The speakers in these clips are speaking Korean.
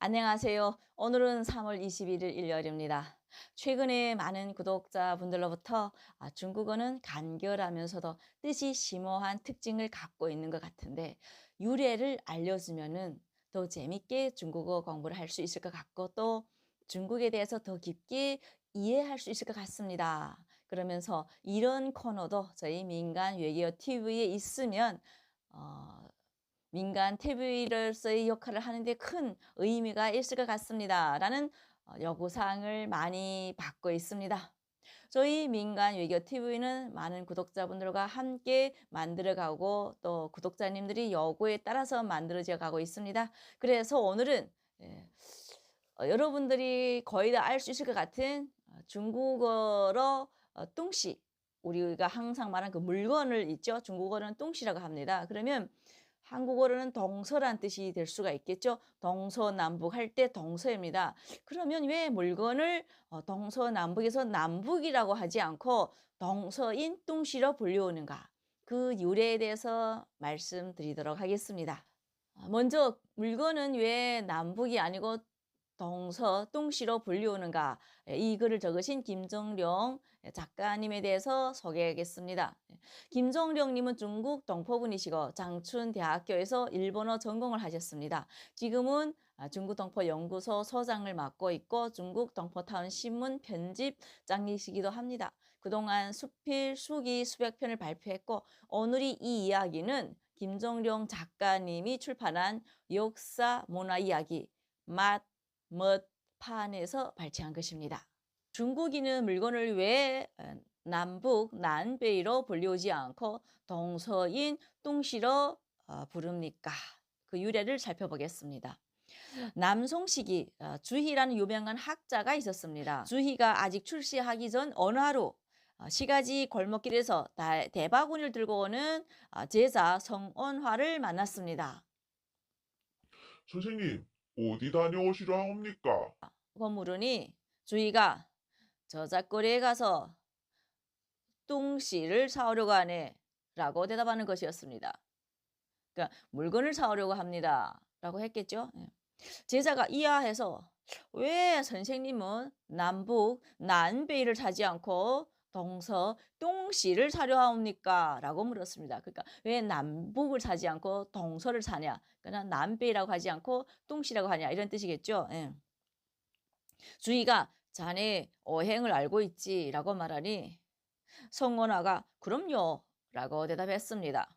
안녕하세요. 오늘은 3월 21일 일요일입니다. 최근에 많은 구독자분들로부터 아, 중국어는 간결하면서도 뜻이 심오한 특징을 갖고 있는 것 같은데 유래를 알려주면은 더 재밌게 중국어 공부를 할 수 있을 것 같고 또 중국에 대해서 더 깊게 이해할 수 있을 것 같습니다. 그러면서 이런 코너도 저희 민간 외계어 TV에 있으면 어, 민간 TV로서의 역할을 하는데 큰 의미가 있을 것 같습니다. 라는 어, 요구사항을 많이 받고 있습니다. 저희 민간 외교 TV는 많은 구독자분들과 함께 만들어가고 또 구독자님들이 요구에 따라서 만들어져 가고 있습니다. 그래서 오늘은 예, 어, 여러분들이 거의 다 알 수 있을 것 같은 어, 중국어로 어, 뚱씨 우리가 항상 말하는 그 물건을 있죠. 중국어는 뚱씨라고 합니다. 그러면 한국어로는 동서란 뜻이 될 수가 있겠죠. 동서남북 할 때 동서입니다. 그러면 왜 물건을 어, 동서남북에서 남북이라고 하지 않고 동서인 뚱씨로 불려오는가? 그 유래에 대해서 말씀드리도록 하겠습니다. 아, 먼저 물건은 왜 남북이 아니고 동서 뚱씨로 불리우는가 예, 이 글을 적으신 김정령 작가님에 대해서 소개하겠습니다. 예, 김정령님은 중국 동포분이시고 장춘대학교에서 일본어 전공을 하셨습니다. 지금은 아, 중국 동포 연구소 소장을 맡고 있고 중국 동포타운 신문 편집장이시기도 합니다. 그동안 수필, 수기 수백 편을 발표했고 오늘이 이 이야기는 김정령 작가님이 출판한 역사 문화 이야기 맛 멋 판에서 발췌한 것입니다. 중국인은 물건을 왜 어, 남북, 난베이로 불리우지 않고 동서인 뚱시로 어, 부릅니까? 그 유래를 살펴보겠습니다. 남송식이 어, 주희라는 유명한 학자가 있었습니다. 주희가 아직 출시하기 전 어느 하루 시가지 골목길에서 대바구니를 들고 오는 제자 성원화를 만났습니다. 선생님, 어디 다녀오시려 합니까? 고 물으니 주희가 저작거리에 가서 뚱씨를 사오려고 하네 라고 대답하는 것이었습니다. 그러니까 물건을 사오려고 합니다 라고 했겠죠. 예. 제자가 이하해서 왜 선생님은 남북 난베이를 사지 않고 동서 똥씨를 사려 하옵니까? 라고 물었습니다. 그러니까 왜 남북을 사지 않고 동서를 사냐? 그러니까 남배라고 하지 않고 똥씨라고 하냐? 이런 뜻이겠죠. 예. 주희가 자네 어행을 알고 있지? 라고 말하니 성원아가 그럼요. 라고 대답했습니다.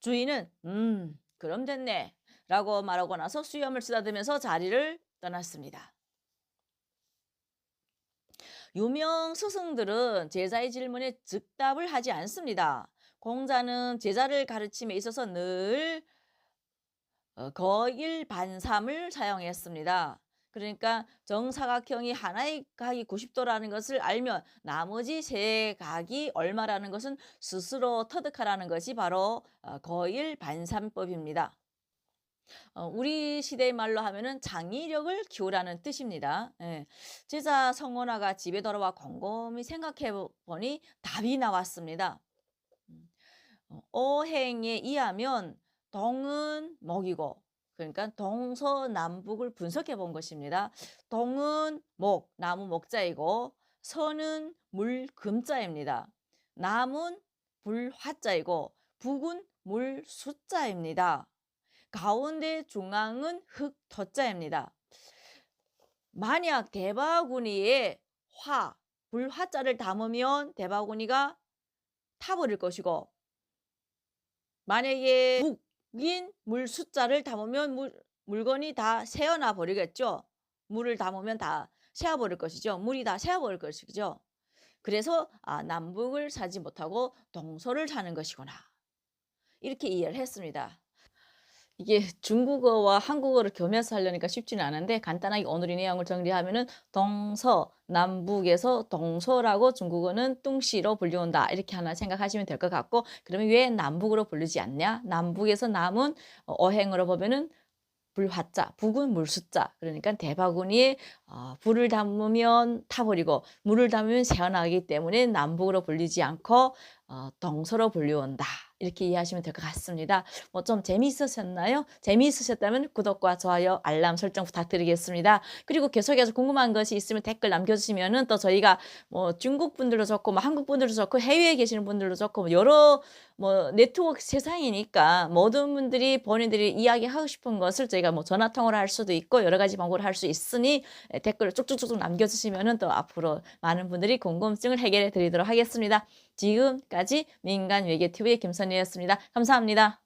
주희는 음 그럼 됐네. 라고 말하고 나서 수염을 쓰다듬면서 자리를 떠났습니다. 유명 스승들은 제자의 질문에 즉답을 하지 않습니다. 공자는 제자를 가르침에 있어서 늘 어, 거일 반삼을 사용했습니다. 그러니까 정사각형이 하나의 각이 90도라는 것을 알면 나머지 세 각이 얼마라는 것은 스스로 터득하라는 것이 바로 어, 거일 반삼법입니다. 어, 우리 시대의 말로 하면은 장의력을 키우라는 뜻입니다. 예. 제자 성원아가 집에 돌아와 곰곰이 생각해 보니 답이 나왔습니다. 음, 어, 어행에 의하면 동은 목이고 그러니까 동서남북을 분석해 본 것입니다. 동은 목, 나무 목자이고 서는 물 금자입니다. 남은 불 화자이고 북은 물 숫자입니다. 가운데 중앙은 흙 덧자입니다. 만약 대바구니에 화, 불화자를 담으면 대바구니가 타버릴 것이고 만약에 묵인 물 숫자를 담으면 물, 물건이 다 새어나 버리겠죠. 물을 담으면 다 새어버릴 것이죠. 물이 다 새어버릴 것이죠. 그래서 아, 남북을 사지 못하고 동서를 사는 것이구나. 이렇게 이해를 했습니다. 이게 중국어와 한국어를 겸해서 하려니까 쉽지는 않은데 간단하게 오늘의 내용을 정리하면은 동서, 남북에서 동서라고 중국어는 뚱시로 불려온다. 이렇게 하나 생각하시면 될 것 같고 그러면 왜 남북으로 부르지 않냐? 남북에서 남은 어행으로 보면은 불화자, 북은 물숫자. 그러니까 대바구니에 어, 불을 담으면 타버리고 물을 담으면 새어나가기 때문에 남북으로 불리지 않고 어, 동서로 불려온다. 이렇게 이해하시면 될 것 같습니다. 뭐 좀 재미있으셨나요? 재미있으셨다면 구독과 좋아요, 알람 설정 부탁드리겠습니다. 그리고 계속해서 궁금한 것이 있으면 댓글 남겨주시면은 또 저희가 뭐 중국 분들도 좋고 뭐 한국 분들도 좋고 해외에 계시는 분들도 좋고 뭐 여러 뭐 네트워크 세상이니까 모든 분들이 본인들이 이야기하고 싶은 것을 저희가 뭐 전화 통화를 할 수도 있고 여러 가지 방법을 할 수 있으니 에, 댓글을 쭉쭉쭉 남겨주시면은 또 앞으로 많은 분들이 궁금증을 해결해 드리도록 하겠습니다. 지금까지 민간 외교 TV의 김선희였습니다. 감사합니다.